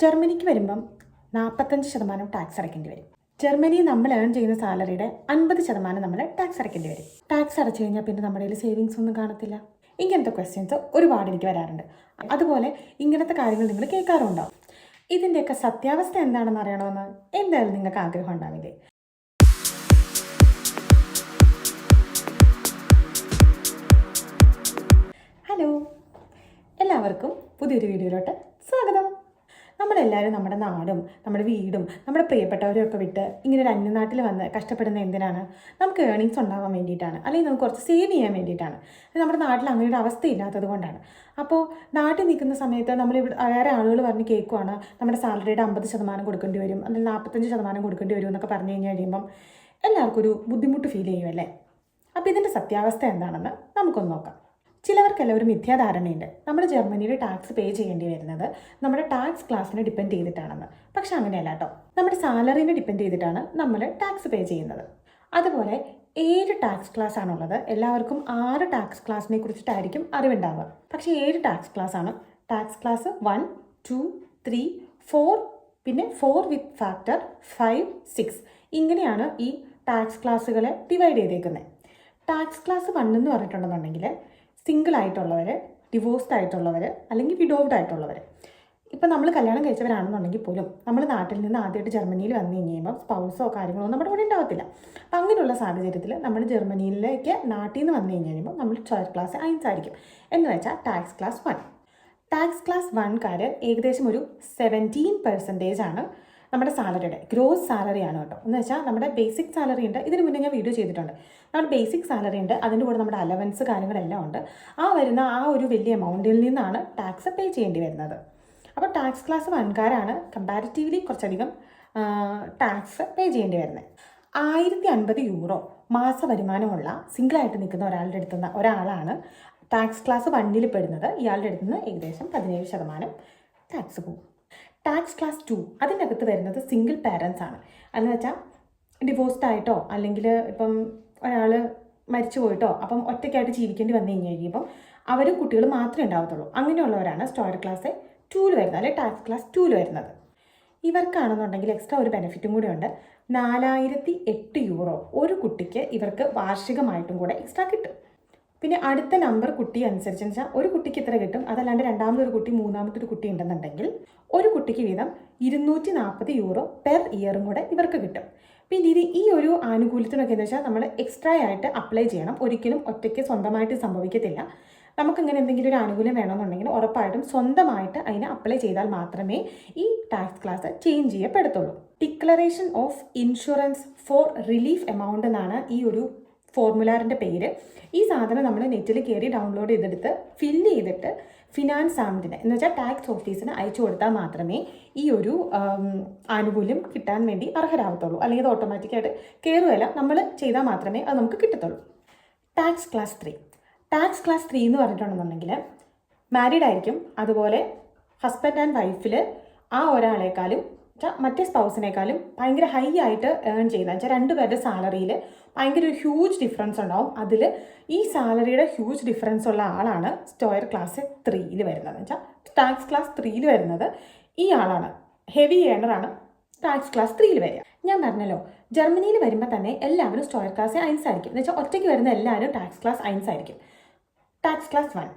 ജർമ്മനിക്ക് വരുമ്പം നാൽപ്പത്തഞ്ച് ശതമാനം ടാക്സ് അടയ്ക്കേണ്ടി വരും. ജർമ്മനി നമ്മൾ ഏൺ ചെയ്യുന്ന സാലറിയുടെ അൻപത് ശതമാനം നമ്മൾ ടാക്സ് അടയ്ക്കേണ്ടി വരും. ടാക്സ് അടച്ചു കഴിഞ്ഞാൽ പിന്നെ നമ്മുടെ കയ്യിൽ സേവിങ്സ് ഒന്നും കാണത്തില്ല. ഇങ്ങനത്തെ ക്വസ്റ്റ്യൻസ് ഒരുപാട് എനിക്ക് വരാറുണ്ട്. അതുപോലെ ഇങ്ങനത്തെ കാര്യങ്ങൾ നിങ്ങൾ കേൾക്കാറുണ്ടാവും ഇതിന്റെയൊക്കെ സത്യാവസ്ഥ എന്താണെന്ന് അറിയണമെന്ന് എന്തായാലും നിങ്ങൾക്ക് ആഗ്രഹം ഉണ്ടാവില്ലേ? ഹലോ എല്ലാവർക്കും പുതിയൊരു വീഡിയോയിലോട്ട് നമ്മളെല്ലാവരും നമ്മുടെ നാടും നമ്മുടെ വീടും നമ്മുടെ പ്രിയപ്പെട്ടവരും ഒക്കെ വിട്ട് ഇങ്ങനെ ഒരു അന്യനാട്ടിൽ വന്ന് കഷ്ടപ്പെടുന്ന എന്തിനാണ്? നമുക്ക് ഏണിങ്സ് ഉണ്ടാകാൻ വേണ്ടിയിട്ടാണ്. അല്ലെങ്കിൽ നമുക്ക് കുറച്ച് സേവ് ചെയ്യാൻ വേണ്ടിയിട്ടാണ്. നമ്മുടെ നാട്ടിൽ അങ്ങനെ ഒരു അവസ്ഥ ഇല്ലാത്തത് കൊണ്ടാണ്. അപ്പോൾ നാട്ടിൽ നിൽക്കുന്ന സമയത്ത് നമ്മൾ ഇവിടെ വേറെ ആളുകൾ പറഞ്ഞ് കേൾക്കുവാണ് നമ്മുടെ സാലറിയുടെ അമ്പത് ശതമാനം കൊടുക്കേണ്ടി വരും അല്ലെങ്കിൽ നാൽപ്പത്തഞ്ച് ശതമാനം കൊടുക്കേണ്ടി വരും എന്നൊക്കെ പറഞ്ഞു കഴിഞ്ഞ് കഴിയുമ്പം എല്ലാവർക്കും ഒരു ബുദ്ധിമുട്ട് ഫീൽ ചെയ്യുമല്ലേ അപ്പോൾ ഇതിന്റെ സത്യാവസ്ഥ എന്താണെന്ന് നമുക്കൊന്ന് നോക്കാം. ചിലവർക്കെല്ലാം ഒരു മിഥ്യാധാരണയുണ്ട്. നമ്മൾ ജർമ്മനിയിൽ ടാക്സ് പേ ചെയ്യേണ്ടി വരുന്നത് നമ്മുടെ ടാക്സ് ക്ലാസ്സിനെ ഡിപ്പെൻഡ് ചെയ്തിട്ടാണെന്ന്. പക്ഷെ അങ്ങനെയല്ല കേട്ടോ നമ്മുടെ സാലറിനെ ഡിപ്പെൻഡ് ചെയ്തിട്ടാണ് നമ്മൾ ടാക്സ് പേ ചെയ്യുന്നത്. അതുപോലെ ഏഴ് ടാക്സ് ക്ലാസ് ആണുള്ളത്. എല്ലാവർക്കും ആറ് ടാക്സ് ക്ലാസ്സിനെ കുറിച്ചിട്ടായിരിക്കും അറിവുണ്ടാവുക. പക്ഷേ ഏഴ് ടാക്സ് ക്ലാസ് ആണ്. Tax class one two three four പിന്നെ four with factor five six ഇങ്ങനെയാണ് ഈ ടാക്സ് ക്ലാസ്സുകളെ ഡിവൈഡ് ചെയ്തേക്കുന്നത് ടാക്സ് ക്ലാസ് വൺ എന്ന് പറഞ്ഞിട്ടുണ്ടെന്നുണ്ടെങ്കിൽ സിംഗിൾ ആയിട്ടുള്ളവർ ഡിവോഴ്സ്ഡ് ആയിട്ടുള്ളവർ അല്ലെങ്കിൽ വിഡോവ്ഡ് ആയിട്ടുള്ളവർ ഇപ്പം നമ്മൾ കല്യാണം കഴിച്ചവരാണെന്നുണ്ടെങ്കിൽ പോലും നമ്മൾ നാട്ടിൽ നിന്ന് ആദ്യമായിട്ട് ജർമ്മനിയിൽ വന്നു കഴിയുമ്പോൾ സ്പൗസോ കാര്യങ്ങളോ നമ്മുടെ കൂടെ ഉണ്ടാവത്തില്ല. അപ്പം അങ്ങനെയുള്ള സാഹചര്യത്തിൽ നമ്മൾ ജർമ്മനിയിലേക്ക് നാട്ടിൽ നിന്ന് വന്നു കഴിഞ്ഞ് നമ്മൾ ചോയർ ക്ലാസ് അയൻസ് ആയിരിക്കും എന്ന് വെച്ചാൽ tax class one. Tax class വൺകാർ ഏകദേശം ഒരു സെവന്റീൻ പെർസെന്റേജ് ആണ്. നമ്മുടെ സാലറിയുടെ ഗ്രോസ് സാലറി ആണ് കേട്ടോ. എന്ന് വെച്ചാൽ നമ്മുടെ ബേസിക് സാലറി ഉണ്ട്. ഇതിന് മുന്നേ ഞാൻ വീഡിയോ ചെയ്തിട്ടുണ്ട്. നമ്മുടെ ബേസിക് സാലറി ഉണ്ട്. അതിന്റെ കൂടെ നമ്മുടെ അലവൻസ് കാര്യങ്ങളെല്ലാം ഉണ്ട്. ആ വരുന്ന ആ ഒരു വലിയ എമൗണ്ടിൽ നിന്നാണ് ടാക്സ് പേ ചെയ്യേണ്ടി വരുന്നത്. അപ്പോൾ ടാക്സ് ക്ലാസ് വൺകാരാണ് കമ്പാരിറ്റീവ്ലി കുറച്ചധികം ടാക്സ് പേ ചെയ്യേണ്ടി വരുന്നത്. ആയിരത്തി അൻപത് യൂറോ മാസ വരുമാനമുള്ള സിംഗിളായിട്ട് നിൽക്കുന്ന ഒരാളുടെ അടുത്തുനിന്ന് ഒരാളാണ് ടാക്സ് ക്ലാസ് വണ്ണിൽ പെടുന്നത്. ഇയാളുടെ അടുത്തുനിന്ന് ഏകദേശം പതിനേഴ് ശതമാനം ടാക്സ് പോകും. ടാക്സ് ക്ലാസ് ടു അതിനകത്ത് വരുന്നത് സിംഗിൾ പാരൻസ് ആണ്. എന്ന് വെച്ചാൽ ഡിവോഴ്സ്ഡ് ആയിട്ടോ അല്ലെങ്കിൽ ഇപ്പം ഒരാൾ മരിച്ചു പോയിട്ടോ അപ്പം ഒറ്റയ്ക്കായിട്ട് ജീവിക്കേണ്ടി വന്നു കഴിഞ്ഞ് കഴിയുമ്പം അവരും കുട്ടികൾ മാത്രമേ ഉണ്ടാവത്തുള്ളൂ. അങ്ങനെയുള്ളവരാണ് സ്റ്റോയർ ക്ലാസ് ടൂവിൽ വരുന്നത് അല്ലെങ്കിൽ ടാക്സ് ക്ലാസ് ടൂവിൽ വരുന്നത്. ഇവർക്കാണെന്നുണ്ടെങ്കിൽ എക്സ്ട്രാ ഒരു ബെനിഫിറ്റും കൂടി ഉണ്ട് നാലായിരത്തി എട്ട് യൂറോ ഒരു കുട്ടിക്ക് ഇവർക്ക് വാർഷികമായിട്ടും കൂടെ എക്സ്ട്രാ കിട്ടും. പിന്നെ അടുത്ത നമ്പർ കുട്ടി അനുസരിച്ച് വെച്ചാൽ ഒരു കുട്ടിക്ക് ഇത്ര കിട്ടും? അതല്ലാണ്ട് ഒരു കുട്ടി മൂന്നാമത്തെ ഒരു കുട്ടി ഉണ്ടെന്നുണ്ടെങ്കിൽ ഒരു കുട്ടിക്ക് വീതം ഇരുന്നൂറ്റി നാൽപ്പത് യൂറോ പെർ ഇയറും കൂടെ ഇവർക്ക് കിട്ടും. പിന്നെ ഇത് ഈ ഒരു ആനുകൂല്യത്തിനൊക്കെ എന്ന് വെച്ചാൽ നമ്മൾ എക്സ്ട്രാ ആയിട്ട് അപ്ലൈ ചെയ്യണം. ഒരിക്കലും ഒറ്റയ്ക്ക് സ്വന്തമായിട്ട് സംഭവിക്കത്തില്ല. നമുക്ക് ഇങ്ങനെ എന്തെങ്കിലും ഒരു ആനുകൂല്യം വേണമെന്നുണ്ടെങ്കിൽ ഉറപ്പായിട്ടും സ്വന്തമായിട്ട് അതിനെ അപ്ലൈ ചെയ്താൽ മാത്രമേ ഈ tax class change ചെയ്യപ്പെടത്തുള്ളൂ. Declaration of insurance for relief amount എന്നാണ് ഈ ഒരു ഫോർമുലാറിന്റെ പേര്. ഈ സാധനം നമ്മൾ നെറ്റിൽ കയറി ഡൗൺലോഡ് ചെയ്തെടുത്ത് ഫില്ല് ചെയ്തിട്ട് ഫിനാൻസ് ആമിന് എന്ന് വെച്ചാൽ ടാക്സ് ഓഫീസിന് അയച്ചു കൊടുത്താൽ മാത്രമേ ഈ ഒരു ആനുകൂല്യം കിട്ടാൻ വേണ്ടി അർഹരാകത്തുള്ളൂ അല്ലെങ്കിൽ അത് ഓട്ടോമാറ്റിക്കായിട്ട് കയറുകയല്ല നമ്മൾ ചെയ്താൽ മാത്രമേ അത് നമുക്ക് കിട്ടത്തുള്ളൂ. Tax class three tax class three എന്ന് പറഞ്ഞിട്ടുണ്ടെന്നുണ്ടെങ്കിൽ മാരീഡ് ആയിരിക്കും. അതുപോലെ ഹസ്ബൻഡ് ആൻഡ് വൈഫിൽ ആ ഒരാളെക്കാളും മറ്റേ സ്പൗസിനേക്കാളും ഭയങ്കര ഹൈ ആയിട്ട് ഏൺ ചെയ്യുന്ന വെച്ചാൽ രണ്ടുപേരുടെ സാലറിയിൽ ഭയങ്കര ഒരു ഹ്യൂജ് ഡിഫറൻസ് ഉണ്ടാവും. അതിൽ ഈ സാലറിയുടെ ഹ്യൂജ് ഡിഫറൻസ് ഉള്ള ആളാണ് സ്റ്റോയർ ക്ലാസ് ത്രീയിൽ വരുന്നത്. എന്ന് വെച്ചാൽ ടാക്സ് ക്ലാസ് ത്രീയിൽ വരുന്നത് ഈ ആളാണ്. ഹെവി ഏണറാണ് ടാക്സ് ക്ലാസ് ത്രീയിൽ വരിക. ഞാൻ പറഞ്ഞല്ലോ ജർമ്മനിയിൽ വരുമ്പോൾ തന്നെ എല്ലാവരും സ്റ്റോയർ ക്ലാസ് അയൻസ് ആയിരിക്കും. എന്ന് വെച്ചാൽ ഒറ്റയ്ക്ക് വരുന്ന എല്ലാവരും ടാക്സ് ക്ലാസ് അയൻസ് ആയിരിക്കും. ടാക്സ് ക്ലാസ് വൺ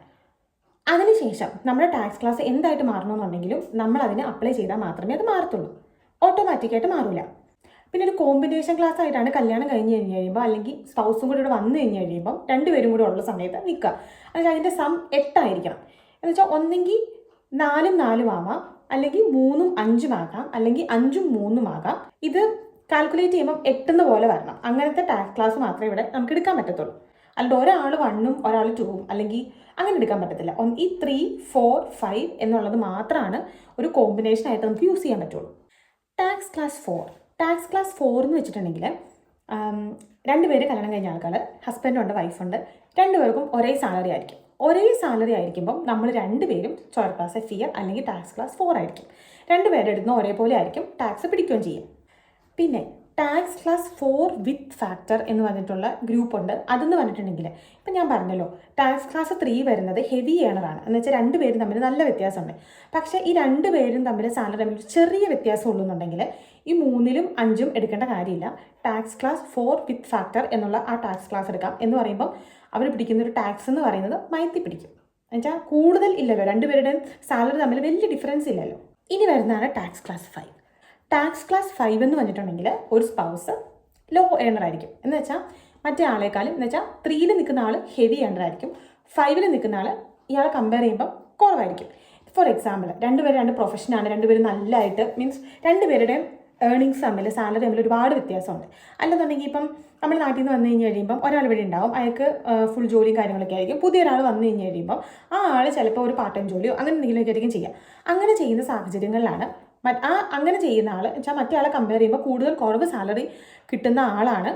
അതിനുശേഷം നമ്മുടെ ടാക്സ് ക്ലാസ് എന്തായിട്ട് മാറണമെന്നുണ്ടെങ്കിലും നമ്മൾ അതിനെ അപ്ലൈ ചെയ്താൽ മാത്രമേ അത് മാറത്തുള്ളൂ. ഓട്ടോമാറ്റിക്കായിട്ട് മാറില്ല പിന്നെ ഒരു കോമ്പിനേഷൻ ക്ലാസ് ആയിട്ടാണ് കല്യാണം കഴിഞ്ഞ് കഴിഞ്ഞ് കഴിയുമ്പോൾ അല്ലെങ്കിൽ സ്പൗസും കൂടി ഇവിടെ വന്നു കഴിഞ്ഞ് കഴിയുമ്പോൾ രണ്ടുപേരും കൂടി ഉള്ള സമയത്ത് നിൽക്കുക. അതായത് അതിന്റെ സം എട്ടായിരിക്കണം. എന്ന് വെച്ചാൽ ഒന്നെങ്കിൽ നാലും നാലും ആവാം അല്ലെങ്കിൽ മൂന്നും അഞ്ചും ആകാം അല്ലെങ്കിൽ അഞ്ചും മൂന്നും ആകാം. ഇത് കാൽക്കുലേറ്റ് ചെയ്യുമ്പോൾ എട്ടെന്ന് പോലെ വരണം. അങ്ങനത്തെ ടാക്സ് ക്ലാസ് മാത്രമേ ഇവിടെ നമുക്ക് എടുക്കാൻ പറ്റത്തുള്ളൂ. അല്ലാണ്ട് ഒരാൾ വണ്ണും ഒരാൾ ടൂവും അല്ലെങ്കിൽ അങ്ങനെ എടുക്കാൻ പറ്റത്തില്ല. ഈ ത്രീ ഫോർ ഫൈവ് എന്നുള്ളത് മാത്രമാണ് ഒരു കോമ്പിനേഷൻ ആയിട്ട് നമുക്ക് യൂസ് ചെയ്യാൻ പറ്റുള്ളൂ. Tax class four tax class four എന്ന് വെച്ചിട്ടുണ്ടെങ്കിൽ രണ്ടുപേര് കല്യാണം കഴിഞ്ഞ ആൾക്കാർ ഹസ്ബൻഡുണ്ട് വൈഫുണ്ട് രണ്ടുപേർക്കും ഒരേ സാലറി ആയിരിക്കും. ഒരേ സാലറി ആയിരിക്കുമ്പം നമ്മൾ രണ്ടുപേരും ചോയർ ക്ലാസ് എഫ് ഇയർ അല്ലെങ്കിൽ ടാക്സ് ക്ലാസ് ഫോർ ആയിരിക്കും. രണ്ടുപേരുടെ അടുത്തുനിന്ന് ഒരേപോലെ ആയിരിക്കും ടാക്സ് പിടിക്കുകയും ചെയ്യും. പിന്നെ tax class four with factor എന്ന് പറഞ്ഞിട്ടുള്ള ഗ്രൂപ്പ് ഉണ്ട്. അതെന്ന് പറഞ്ഞിട്ടുണ്ടെങ്കിൽ ഇപ്പം ഞാൻ പറഞ്ഞല്ലോ ടാക്സ് ക്ലാസ് ത്രീ വരുന്നത് ഹെവി ഏണറാണ് എന്ന് വെച്ചാൽ രണ്ട് പേരും തമ്മിൽ നല്ല വ്യത്യാസമുണ്ട്. പക്ഷേ ഈ രണ്ട് പേരും തമ്മിൽ സാലറി തമ്മിൽ ചെറിയ വ്യത്യാസം ഉള്ളൂന്നുണ്ടെങ്കിൽ ഈ മൂന്നിലും അഞ്ചും എടുക്കേണ്ട കാര്യമില്ല. Tax class four with factor എന്നുള്ള ആ ടാക്സ് ക്ലാസ് എടുക്കാം. എന്ന് പറയുമ്പം അവർ പിടിക്കുന്ന ഒരു ടാക്സ് എന്ന് പറയുന്നത് മയത്തി പിടിക്കും. എന്നുവെച്ചാൽ കൂടുതൽ ഇല്ലല്ലോ രണ്ടുപേരുടെയും സാലറി തമ്മിൽ വലിയ ഡിഫറൻസ് ഇല്ലല്ലോ. ഇനി വരുന്നതാണ് tax class five tax class five എന്ന് പറഞ്ഞിട്ടുണ്ടെങ്കിൽ ഒരു സ്പൗസ് ലോ ഏണർ ആയിരിക്കും. എന്ന് വെച്ചാൽ മറ്റേ ആളെക്കാളും എന്ന് വെച്ചാൽ ത്രീയിൽ നിൽക്കുന്ന ആൾ ഹെവി ഏണർ ആയിരിക്കും. ഫൈവിൽ നിൽക്കുന്ന ആൾ ഇയാളെ കമ്പയർ ചെയ്യുമ്പോൾ കുറവായിരിക്കും. ഫോർ എക്സാമ്പിൾ രണ്ടുപേരും രണ്ട് പ്രൊഫഷനാണ് രണ്ടുപേരും നല്ലതായിട്ട് മീൻസ് രണ്ടുപേരുടെയും ഏർണിങ്സ് തമ്മിൽ സാലറി തമ്മിൽ ഒരുപാട് വ്യത്യാസമുണ്ട്. അല്ലെന്നുണ്ടെങ്കിൽ ഇപ്പം നമ്മൾ നാട്ടിൽ നിന്ന് വന്നു കഴിഞ്ഞ് കഴിയുമ്പം ഒരാൾ ഇവിടെ ഉണ്ടാവും അയാൾക്ക് ഫുൾ ജോലിയും കാര്യങ്ങളൊക്കെ ആയിരിക്കും. പുതിയ ഒരാൾ വന്നു കഴിഞ്ഞ് കഴിയുമ്പോൾ ആ ആൾ ചിലപ്പോൾ ഒരു പാർട്ട് ടൈം ജോലിയോ അങ്ങനെ എന്തെങ്കിലുമൊക്കെ ആയിരിക്കും ചെയ്യുക. അങ്ങനെ ചെയ്യുന്ന സാഹചര്യങ്ങളിലാണ് ആ അങ്ങനെ ചെയ്യുന്ന ആൾ വെച്ചാൽ മറ്റേ ആളെ കമ്പയർ ചെയ്യുമ്പോൾ കൂടുതൽ കുറവ് സാലറി കിട്ടുന്ന ആളാണ്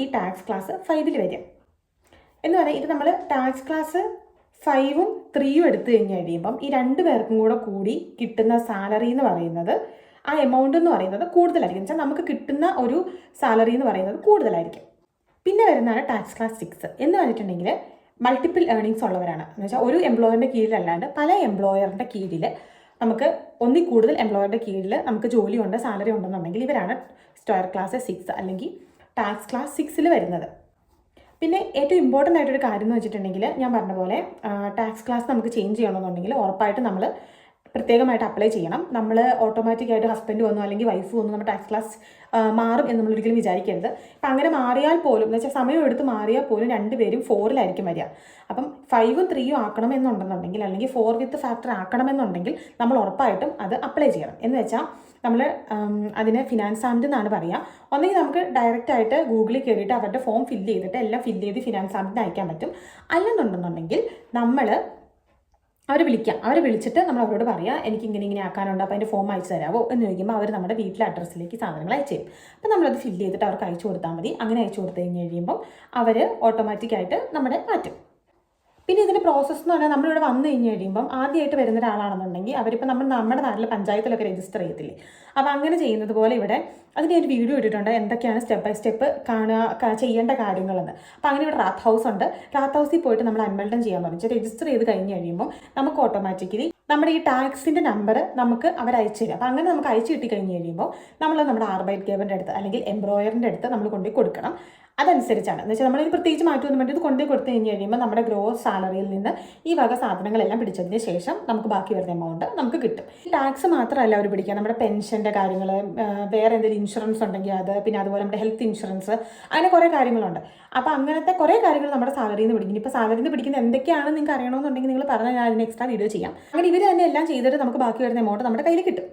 ഈ ടാക്സ് ക്ലാസ് ഫൈവിൽ വരിക. എന്ന് പറയാം ഇത് നമ്മൾ ടാക്സ് ക്ലാസ് ഫൈവും ത്രീയും എടുത്തു കഴിഞ്ഞ് കഴിയുമ്പം ഈ രണ്ട് പേർക്കും കൂടെ കൂടി കിട്ടുന്ന സാലറി എന്ന് പറയുന്നത് ആ എമൗണ്ട് എന്ന് പറയുന്നത് കൂടുതലായിരിക്കും. വെച്ചാൽ നമുക്ക് കിട്ടുന്ന ഒരു സാലറി എന്ന് പറയുന്നത് കൂടുതലായിരിക്കും. പിന്നെ വരുന്നതാണ് ടാക്സ് ക്ലാസ് സിക്സ് എന്ന് പറഞ്ഞിട്ടുണ്ടെങ്കിൽ മൾട്ടിപ്പിൾ ഏർണിങ്സ് ഉള്ളവരാണ്. എന്ന് വെച്ചാൽ ഒരു എംപ്ലോയറിന്റെ കീഴിലല്ലാണ്ട് പല എംപ്ലോയറിന്റെ കീഴിൽ നമുക്ക് ഒന്നിൽ കൂടുതൽ എംപ്ലോയറുടെ കീഴിൽ നമുക്ക് ജോലി ഉണ്ട് സാലറി ഉണ്ടെന്നുണ്ടെങ്കിൽ ഇവരാണ് സ്റ്റോയർ ക്ലാസ് സിക്സ് അല്ലെങ്കിൽ ടാക്സ് ക്ലാസ് സിക്സിൽ വരുന്നത്. പിന്നെ ഏറ്റവും ഇമ്പോർട്ടന്റ് ആയിട്ടൊരു കാര്യം എന്ന് വെച്ചിട്ടുണ്ടെങ്കിൽ ഞാൻ പറഞ്ഞ പോലെ ടാക്സ് ക്ലാസ് നമുക്ക് ചേഞ്ച് ചെയ്യണമെന്നുണ്ടെങ്കിൽ ഉറപ്പായിട്ട് നമ്മൾ പ്രത്യേകമായിട്ട് അപ്ലൈ ചെയ്യണം. നമ്മൾ ഓട്ടോമാറ്റിക്കായിട്ട് ഹസ്ബൻഡ് വന്നു അല്ലെങ്കിൽ വൈഫ് വന്നു നമ്മുടെ ടാക്സ് ക്ലാസ് മാറും എന്ന് നമ്മൾ ഒരിക്കലും വിചാരിക്കരുത്. അപ്പം അങ്ങനെ മാറിയാൽ പോലും എന്ന് വെച്ചാൽ സമയം എടുത്ത് മാറിയാൽ പോലും രണ്ടുപേരും ഫോറിലായിരിക്കും വരിക. അപ്പം ഫൈവും ത്രീയും ആക്കണമെന്നുണ്ടെന്നുണ്ടെങ്കിൽ അല്ലെങ്കിൽ ഫോർ വിത്ത് ഫാക്ടർ ആക്കണമെന്നുണ്ടെങ്കിൽ നമ്മൾ ഉറപ്പായിട്ടും അത് അപ്ലൈ ചെയ്യണം. എന്ന് വെച്ചാൽ നമ്മൾ അതിനെ ഫിനാൻസ് ആംഡ് എന്നാണ് പറയുക. ഒന്നെങ്കിൽ നമുക്ക് ഡയറക്റ്റ് ആയിട്ട് ഗൂഗിളിൽ കയറിയിട്ട് അവരുടെ ഫോം ഫില്ല് ചെയ്തിട്ട് എല്ലാം ഫില്ല് ചെയ്ത് ഫിനാൻസ് ആംഡിന് അയക്കാൻ പറ്റും. അല്ലെന്നുണ്ടെന്നുണ്ടെങ്കിൽ നമ്മൾ അവരെ വിളിക്കാം. അവർ വിളിച്ചിട്ട് നമ്മൾ അവരോട് പറയാം എനിക്ക് ഇങ്ങനെ ഇങ്ങനെ ആക്കാനുണ്ട് അപ്പോൾ അതിന്റെ ഫോം അയച്ചു തരാമോ എന്ന് ചോദിക്കുമ്പോൾ അവർ നമ്മുടെ വീട്ടിലെ അഡ്രസ്സിലേക്ക് സാധനങ്ങൾ അയച്ചു തരും. അപ്പോൾ നമ്മളത് ഫില്ല് ചെയ്തിട്ട് അവർക്ക് അയച്ചു കൊടുത്താൽ മതി. അങ്ങനെ അയച്ചു കൊടുത്തു കഴിഞ്ഞ് കഴിയുമ്പം അവർ ഓട്ടോമാറ്റിക്കായിട്ട് നമ്മുടെ മാറ്റും. പിന്നെ ഇതിന്റെ പ്രോസസ്സ് എന്ന് പറഞ്ഞാൽ നമ്മളിവിടെ വന്നു കഴിഞ്ഞ് കഴിയുമ്പം ആദ്യമായിട്ട് വരുന്ന ഒരാളാണെന്നുണ്ടെങ്കിൽ അവരിപ്പോൾ നമ്മൾ നമ്മുടെ നാട്ടിൽ പഞ്ചായത്തിലൊക്കെ രജിസ്റ്റർ ചെയ്യത്തില്ലേ? അപ്പോൾ അങ്ങനെ ചെയ്യുന്നത് പോലെ ഇവിടെ അതിന് ഒരു വീഡിയോ ഇട്ടിട്ടുണ്ട്. എന്തൊക്കെയാണ് സ്റ്റെപ്പ് ബൈ സ്റ്റെപ്പ് കാണുക ചെയ്യേണ്ട കാര്യങ്ങളെന്ന്. അപ്പോൾ അങ്ങനെ ഇവിടെ റാത്ത് ഹൗസ് ഉണ്ട്. റാത്ത് ഹൗസിൽ പോയിട്ട് നമ്മൾ അൺമെൽഡൻ ചെയ്യാൻ പറഞ്ഞു രജിസ്റ്റർ ചെയ്ത് കഴിഞ്ഞ് കഴിയുമ്പോൾ നമുക്ക് ഓട്ടോമാറ്റിക്കലി നമ്മുടെ ഈ ടാക്സിന്റെ നമ്പർ നമുക്ക് അവർ അയച്ചു അപ്പോൾ അങ്ങനെ നമുക്ക് അയച്ചു കിട്ടി കഴിഞ്ഞ് കഴിയുമ്പോൾ നമ്മൾ നമ്മുടെ ആർബൈറ്റ് ഗവറിന്റെ അടുത്ത് അല്ലെങ്കിൽ എംബ്രോയറിന്റെ അടുത്ത് നമ്മൾ കൊണ്ടുപോയി കൊടുക്കണം. അതനുസരിച്ചാണ്. എന്ന് വെച്ചാൽ നമ്മളിത് പ്രത്യേകിച്ച് മാറ്റമൊന്നും ഇത് കൊണ്ടുപോയി കൊടുത്തു കഴിഞ്ഞ് കഴിയുമ്പോൾ നമ്മുടെ ഗ്രോസ് സാലറിയിൽ നിന്ന് ഈ വക സാധനങ്ങളെല്ലാം പിടിച്ചതിന് ശേഷം നമുക്ക് ബാക്കി വരുന്ന എമൗണ്ട് നമുക്ക് കിട്ടും. ഈ ടാക്സ് മാത്രമല്ല അവർ പിടിക്കുക. നമ്മുടെ പെൻഷന്റെ കാര്യങ്ങൾ വേറെ എന്തെങ്കിലും ഇൻഷുറൻസ് ഉണ്ടെങ്കിൽ അത് പിന്നെ അതുപോലെ നമ്മുടെ ഹെൽത്ത് ഇൻഷുറൻസ് അങ്ങനെ കുറേ കാര്യങ്ങളുണ്ട്. അപ്പോൾ അങ്ങനത്തെ കുറേ കാര്യങ്ങൾ നമ്മുടെ സാലറിയിൽ നിന്ന് പിടിക്കും. ഇപ്പോൾ സാലറിയിൽ നിന്ന് പിടിക്കുന്ന എന്തൊക്കെയാണെന്ന് നിങ്ങൾക്ക് അറിയണമെന്നുണ്ടെങ്കിൽ നിങ്ങൾ പറഞ്ഞാൽ ഞാൻ അതിന് എക്സ്ട്രാ വീഡിയോ ചെയ്യാം. അങ്ങനെ ഇവർ തന്നെ എല്ലാം ചെയ്തിട്ട് നമുക്ക് ബാക്കി വരുന്ന എമൗണ്ട് നമ്മുടെ കയ്യിൽ കിട്ടും.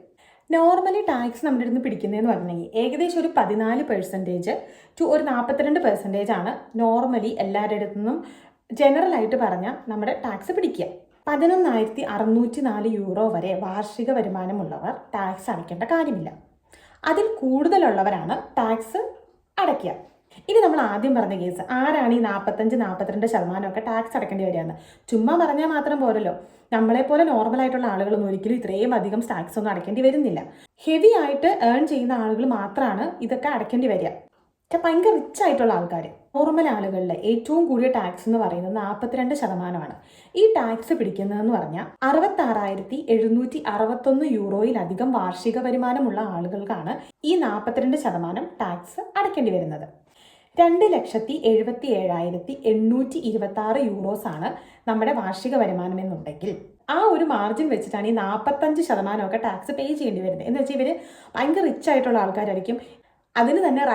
നോർമലി ടാക്സ് നമ്മുടെ അടുത്ത് പിടിക്കുന്നതെന്ന് പറഞ്ഞെങ്കിൽ ഏകദേശം ഒരു പതിനാല് പെർസെന്റേജ് ടു ഒരു നാൽപ്പത്തിരണ്ട് പെർസെന്റേജ് ആണ് നോർമലി എല്ലാവരുടെ അടുത്തു നിന്നും ജനറൽ ആയിട്ട് പറഞ്ഞാൽ നമ്മുടെ ടാക്സ് പിടിക്കുക. പതിനൊന്നായിരത്തി അറുന്നൂറ്റി നാല് യൂറോ വരെ വാർഷിക വരുമാനമുള്ളവർ ടാക്സ് അടയ്ക്കേണ്ട കാര്യമില്ല. അതിൽ കൂടുതലുള്ളവരാണ് ടാക്സ് അടയ്ക്കുക. ഇനി നമ്മൾ ആദ്യം പറഞ്ഞ കേസ് ആരാണ് ഈ നാൽപ്പത്തഞ്ച് നാൽപ്പത്തിരണ്ട് ശതമാനമൊക്കെ ടാക്സ് അടക്കേണ്ടി വരികയെന്ന്? ചുമ്മാ പറഞ്ഞാൽ മാത്രം പോരല്ലോ. നമ്മളെപ്പോലെ നോർമൽ ആയിട്ടുള്ള ആളുകളൊന്നും ഒരിക്കലും ഇത്രയും അധികം ടാക്സ് ഒന്നും അടക്കേണ്ടി വരുന്നില്ല. ഹെവി ആയിട്ട് ഏൺ ചെയ്യുന്ന ആളുകൾ മാത്രമാണ് ഇതൊക്കെ അടക്കേണ്ടി വരിക. ഭയങ്കര റിച്ച് ആയിട്ടുള്ള ആൾക്കാർ നോർമൽ ആളുകളിലെ ഏറ്റവും കൂടിയ ടാക്സ് എന്ന് പറയുന്നത് നാൽപ്പത്തിരണ്ട് ശതമാനമാണ്. ഈ ടാക്സ് പിടിക്കുന്നതെന്ന് പറഞ്ഞാൽ അറുപത്താറായിരത്തി എഴുന്നൂറ്റി അറുപത്തൊന്ന് യൂറോയിലധികം വാർഷിക വരുമാനമുള്ള ആളുകൾക്കാണ് ഈ നാൽപ്പത്തിരണ്ട് ശതമാനം ടാക്സ് അടയ്ക്കേണ്ടി വരുന്നത്. രണ്ട് ലക്ഷത്തി എഴുപത്തി ഏഴായിരത്തി എണ്ണൂറ്റി ഇരുപത്തി ആറ് യൂറോസ് ആണ് നമ്മുടെ വാർഷിക വരുമാനം എന്നുണ്ടെങ്കിൽ. ആ ഒരു മാർജിൻ വെച്ചിട്ടാണ് ഈ നാൽപ്പത്തഞ്ച് ശതമാനമൊക്കെ ടാക്സ് പേ ചെയ്യേണ്ടി വരുന്നത്. എന്ന് വെച്ചാൽ ഇവർ ഭയങ്കര റിച്ച് ആയിട്ടുള്ള ആൾക്കാരായിരിക്കും. അതിന് തന്നെ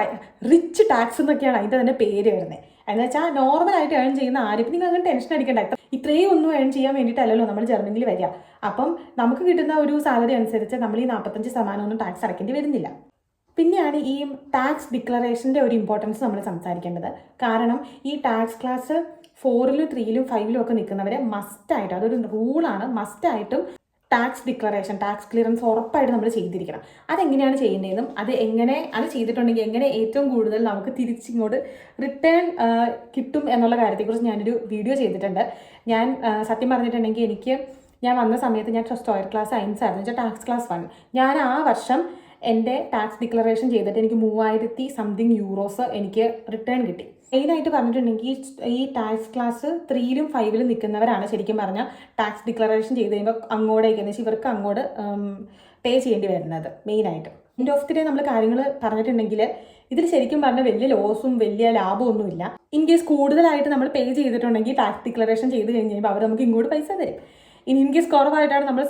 റിച്ച് ടാക്സ് എന്നൊക്കെയാണ് അതിന്റെ തന്നെ പേര് വരുന്നത്. എന്ന് വെച്ചാൽ നോർമൽ ആയിട്ട് ഏൺ ചെയ്യുന്ന ആരും നിങ്ങൾ അങ്ങനെ ടെൻഷൻ അടിക്കേണ്ട. ഇത്ര- ഇത്രയും ഒന്നും ഏൺ ചെയ്യാൻ വേണ്ടിയിട്ടല്ലല്ലോ നമ്മൾ ജർമ്മനിയിൽ വരിക. അപ്പം നമുക്ക് കിട്ടുന്ന ഒരു സാലറി അനുസരിച്ച് നമ്മൾ ഈ നാൽപ്പത്തഞ്ച് ശതമാനം ഒന്നും ടാക്സ് അടയ്ക്കേണ്ടി വരുന്നില്ല. പിന്നെയാണ് ഈ ടാക്സ് ഡിക്ലറേഷന്റെ ഒരു ഇമ്പോർട്ടൻസ് നമ്മൾ സംസാരിക്കേണ്ടത്. കാരണം ഈ ടാക്സ് ക്ലാസ് ഫോറിലും ത്രീയിലും ഫൈവിലും ഒക്കെ നിൽക്കുന്നവരെ മസ്റ്റായിട്ട് അതൊരു റൂളാണ് മസ്റ്റായിട്ടും ടാക്സ് ഡിക്ലറേഷൻ ടാക്സ് ക്ലിയറൻസ് ഉറപ്പായിട്ട് നമ്മൾ ചെയ്തിരിക്കണം. അതെങ്ങനെയാണ് ചെയ്യേണ്ടതെന്നും അത് എങ്ങനെ അത് ചെയ്തിട്ടുണ്ടെങ്കിൽ എങ്ങനെ ഏറ്റവും കൂടുതൽ നമുക്ക് തിരിച്ചിങ്ങോട്ട് റിട്ടേൺ കിട്ടും എന്നുള്ള കാര്യത്തെക്കുറിച്ച് ഞാനൊരു വീഡിയോ ചെയ്തിട്ടുണ്ട്. ഞാൻ സത്യം പറഞ്ഞിട്ടുണ്ടെങ്കിൽ എനിക്ക് ഞാൻ വന്ന സമയത്ത് ഞാൻ സ്റ്റോയർ ക്ലാസ് സയൻസ് ആയിരുന്നു ടാക്സ് ക്ലാസ് വൺ ഞാൻ ആ വർഷം എന്റെ ടാക്സ് ഡിക്ലറേഷൻ ചെയ്തിട്ട് എനിക്ക് മൂവായിരത്തി സംതിങ് യൂറോസ് എനിക്ക് റിട്ടേൺ കിട്ടി. മെയിനായിട്ട് പറഞ്ഞിട്ടുണ്ടെങ്കിൽ ഈ- ടാക്സ് ക്ലാസ് ത്രീയിലും ഫൈവിലും നിൽക്കുന്നവരാണ് ശരിക്കും പറഞ്ഞാൽ ടാക്സ് ഡിക്ലറേഷൻ ചെയ്ത് കഴിയുമ്പോൾ അങ്ങോട്ടേക്ക് എന്ന് വെച്ചാൽ ഇവർക്ക് അങ്ങോട്ട് പേ ചെയ്യേണ്ടി വരുന്നത് മെയിനായിട്ട് എൻഡ് ഓഫ് ദി ഡേ നമ്മൾ കാര്യങ്ങൾ പറഞ്ഞിട്ടുണ്ടെങ്കിൽ ഇതിൽ ശരിക്കും പറഞ്ഞാൽ വലിയ ലോസും വലിയ ലാഭവും ഒന്നുമില്ല ഇൻ കേസ് കൂടുതലായിട്ട് നമ്മൾ പേ ചെയ്തിട്ടുണ്ടെങ്കിൽ ടാക്സ് ഡിക്ലറേഷൻ ചെയ്ത് കഴിഞ്ഞ് കഴിയുമ്പോൾ അവർ നമുക്ക് ഇങ്ങോട്ട് പൈസ തരും. ഇനി ഇൻ കേസ് കുറവായിട്ടാണ് നമ്മൾ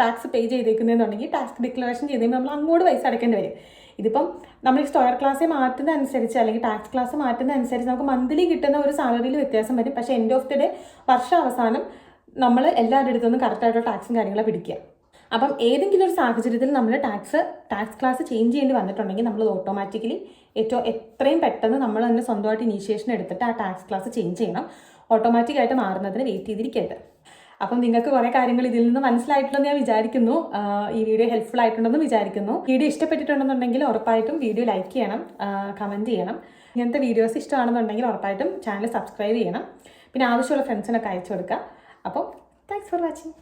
ടാക്സ് പേ ചെയ്തേക്കുന്നതെന്നുണ്ടെങ്കിൽ ടാക്സ് ഡിക്ലറേഷൻ ചെയ്ത് നമ്മൾ അങ്ങോട്ട് പൈസ അടയ്ക്കേണ്ടി വരും. ഇതിപ്പം നമ്മൾ ഈ സ്റ്റോയർ ക്ലാസ് മാറ്റുന്ന അനുസരിച്ച് അല്ലെങ്കിൽ ടാക്സ് ക്ലാസ് മാറ്റുന്ന അനുസരിച്ച് നമുക്ക് മന്ത്ലി കിട്ടുന്ന ഒരു സാലറിയിൽ വ്യത്യാസം വരും. പക്ഷേ എൻഡ് ഓഫ് ദി ഡേ വർഷ അവസാനം നമ്മൾ എല്ലാവരുടെ അടുത്തുനിന്നും കറക്റ്റായിട്ടുള്ള ടാക്സും കാര്യങ്ങളും പിടിക്കുക. അപ്പം ഏതെങ്കിലും ഒരു സാഹചര്യത്തിൽ നമ്മൾ ടാക്സ് ടാക്സ് ക്ലാസ് ചേഞ്ച് ചെയ്യേണ്ടി വന്നിട്ടുണ്ടെങ്കിൽ നമ്മൾ ഓട്ടോമാറ്റിക്കലി ഏറ്റവും എത്രയും പെട്ടെന്ന് നമ്മൾ തന്നെ സ്വന്തമായിട്ട് ഇനീഷ്യേഷൻ എടുത്തിട്ട് ആ ടാക്സ് ക്ലാസ് ചേഞ്ച് ചെയ്യണം. ഓട്ടോമാറ്റിക്കായിട്ട് മാറുന്നതിന് വെയിറ്റ് ചെയ്തിരിക്കരുത്. അപ്പം നിങ്ങൾക്ക് കുറേ കാര്യങ്ങൾ ഇതിൽ നിന്ന് മനസ്സിലായിട്ടുണ്ടെന്ന് ഞാൻ വിചാരിക്കുന്നു. ഈ വീഡിയോ ഹെൽപ്ഫുൾ ആയിട്ടുണ്ടെന്ന് വിചാരിക്കുന്നു. വീഡിയോ ഇഷ്ടപ്പെട്ടിട്ടുണ്ടെന്നുണ്ടെങ്കിൽ ഉറപ്പായിട്ടും വീഡിയോ ലൈക്ക് ചെയ്യണം. കമന്റ് ചെയ്യണം. ഇങ്ങനത്തെ വീഡിയോസ് ഇഷ്ടമാണെന്നുണ്ടെങ്കിൽ ഉറപ്പായിട്ടും ചാനൽ സബ്സ്ക്രൈബ് ചെയ്യണം. പിന്നെ ആവശ്യമുള്ള ഫ്രണ്ട്സിനൊക്കെ അയച്ചു കൊടുക്കുക അപ്പം താങ്ക്സ് ഫോർ വാച്ചിങ്